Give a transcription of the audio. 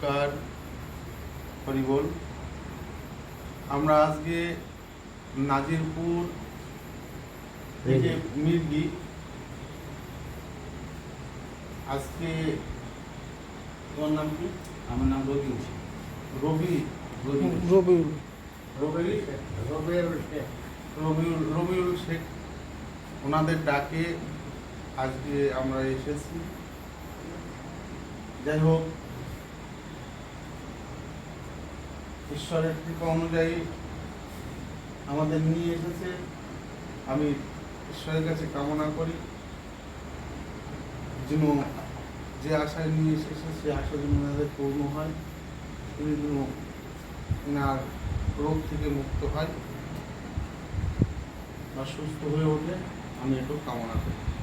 নমস্কার হরিবল আমরা আজকে নাজিরপুর থেকে মির্গি। আজকে তোমার নাম কি? আমার নাম রবি রবি। রবিউল। রবি রবিউল রবিউল শেখ। ওনাদের ডাকে আজকে আমরা এসেছি। যাই হোক ঈশ্বরের কৃপা অনুযায়ী আমাদের নিয়ে এসেছে। আমি ঈশ্বরের কাছে কামনা করি। যেন যে আশায় নিয়ে এসেছে, সে আশা যেন ওনাদের পূর্ণ হয়। তিনি যেন ওনার রোগ থেকে মুক্ত হয় বা সুস্থ হয়ে ওঠে, আমি একটু কামনা করি।